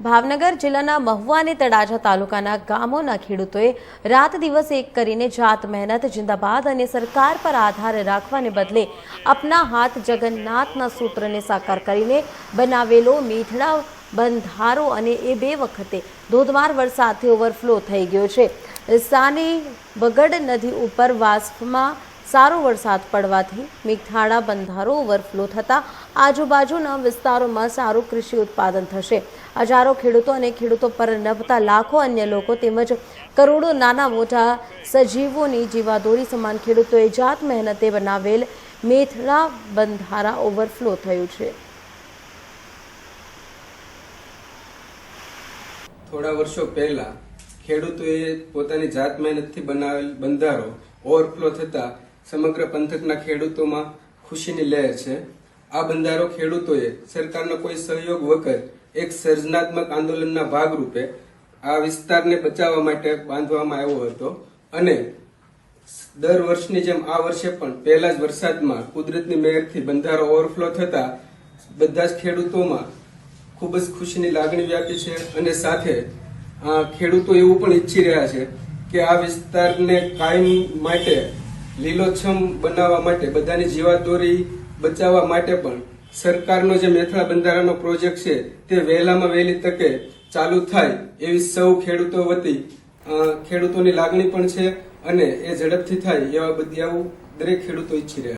ભાવનગર જિલ્લાના મહુવા અને તળાજા તાલુકાના ગામોના ખેડૂતોએ રાત દિવસ એક કરીને જાત મહેનત, જિંદાબાદ અને સરકાર પર આધાર રાખવાને બદલે અપના હાથ જગન્નાથના સૂત્રને સાકાર કરીને બનાવેલો મીઠડા બંધારો અને એ બે વખતે ધોધમાર વરસાદથી ઓવરફ્લો થઈ ગયો છે. સાની બગડ નદી ઉપર વાસ્ફમાં સારો વરસાદ પડવાથી મેઘાડા બંધારો ઓવરફ્લો થતાં આજુબાજુના વિસ્તારોમાં સારું કૃષિ ઉત્પાદન થશે. હજારો ખેડૂતો અને ખેડૂતો પર નભતા લાખો અન્ય લોકો તેમજ કરોડો નાના મોટા સજીવોની જીવાદોરી સમાન ખેડૂતોએ જાત મહેનતે બનાવેલ મેથડા બંધારા ઓવરફ્લો થયું છે. થોડા વર્ષો પહેલા ખેડૂતોએ પોતાની જાત મહેનતથી બનાવેલ બંધારો ઓવરફ્લો થતા સમગ્ર પંથકના ખેડૂતોમાં ખુશીની લહેર છે. આ બંધારો ખેડૂતોએ સરકારનો કોઈ સહયોગ વગર એક સર્જનાત્મક આંદોલનના ભાગરૂપે આ વિસ્તારને બચાવવા માટે બાંધવામાં આવ્યો હતો અને દર વર્ષની જેમ આ વર્ષે પણ પહેલા જ વરસાદમાં કુદરતની મહેરથી બંધારો ઓવરફ્લો થતા બધા જ ખેડૂતોમાં ખૂબ જ ખુશીની લાગણી વ્યાપી છે અને સાથે ખેડૂતો એવું પણ ઈચ્છી રહ્યા છે કે આ વિસ્તારને કાયમ માટે લીલોછમ બનાવવા માટે, બધાની જીવાદોરી બચાવવા માટે પણ સરકારનો જે મેથળા બંધારાનો પ્રોજેક્ટ છે, તે વહેલામાં વહેલી તકે ચાલુ થાય એવી સૌ ખેડૂતો વતી ખેડૂતોની લાગણી પણ છે અને એ ઝડપથી થાય એવા બધી આવું દરેક ખેડૂતો ઈચ્છી રહ્યા